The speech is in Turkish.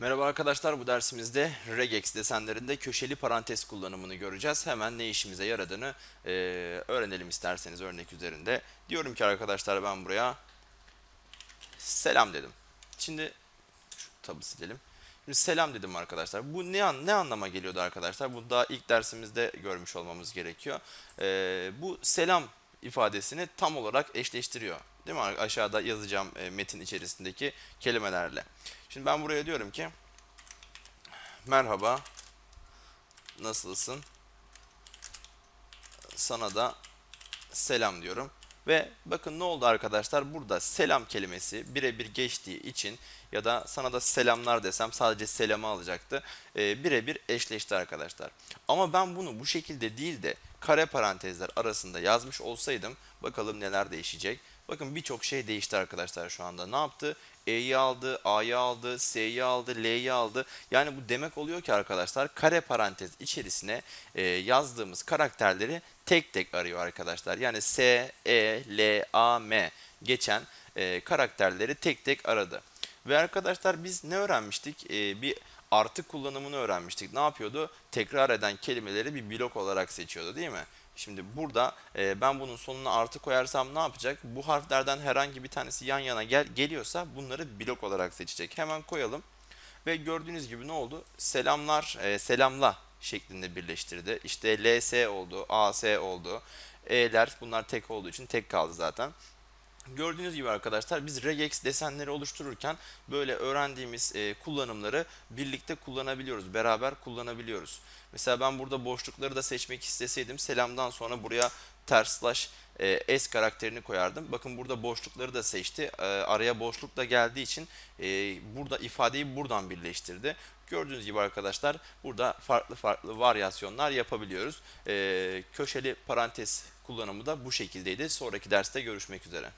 Merhaba arkadaşlar bu dersimizde regex desenlerinde köşeli parantez kullanımını göreceğiz. Hemen ne işimize yaradığını e, öğrenelim isterseniz örnek üzerinde. Diyorum ki arkadaşlar ben buraya selam dedim. Şimdi şu tabı silelim. Şimdi selam dedim arkadaşlar. Bu ne ne anlama geliyordu arkadaşlar? Bu daha ilk dersimizde görmüş olmamız gerekiyor. E, bu selam ifadesini tam olarak eşleştiriyor. Değil mi? Aşağıda yazacağım e, metin içerisindeki kelimelerle. Şimdi ben buraya diyorum ki merhaba nasılsın? Sana da selam diyorum. Ve bakın ne oldu arkadaşlar? Burada selam kelimesi birebir geçtiği için ya da sana da selamlar desem sadece selamı alacaktı. Ee, birebir eşleşti arkadaşlar. Ama ben bunu bu şekilde değil de kare parantezler arasında yazmış olsaydım bakalım neler değişecek. Bakın birçok şey değişti arkadaşlar şu anda. Ne yaptı? E'yi aldı, A'yı aldı, S'yi aldı, L'yi aldı. Yani bu demek oluyor ki arkadaşlar kare parantez içerisine e, yazdığımız karakterleri tek tek arıyor arkadaşlar. Yani S, E, L, A, M geçen e, karakterleri tek tek aradı. Ve arkadaşlar biz ne öğrenmiştik? E, bir artı kullanımını öğrenmiştik. Ne yapıyordu? Tekrar eden kelimeleri bir blok olarak seçiyordu değil mi? Şimdi burada e, ben bunun sonuna artı koyarsam ne yapacak? Bu harflerden herhangi bir tanesi yan yana gel geliyorsa bunları blok olarak seçecek. Hemen koyalım. Ve gördüğünüz gibi ne oldu? Selamlar, e, selamla şeklinde birleştirdi. İşte LS oldu, AS oldu. E'ler bunlar tek olduğu için tek kaldı zaten. Gördüğünüz gibi arkadaşlar biz regex desenleri oluştururken böyle öğrendiğimiz e, kullanımları birlikte kullanabiliyoruz. Beraber kullanabiliyoruz. Mesela ben burada boşlukları da seçmek isteseydim selamdan sonra buraya ters slash e, S karakterini koyardım. Bakın burada boşlukları da seçti. E, araya boşluk da geldiği için e, burada ifadeyi buradan birleştirdi. Gördüğünüz gibi arkadaşlar burada farklı farklı varyasyonlar yapabiliyoruz. E, köşeli parantez kullanımı da bu şekildeydi. Sonraki derste görüşmek üzere.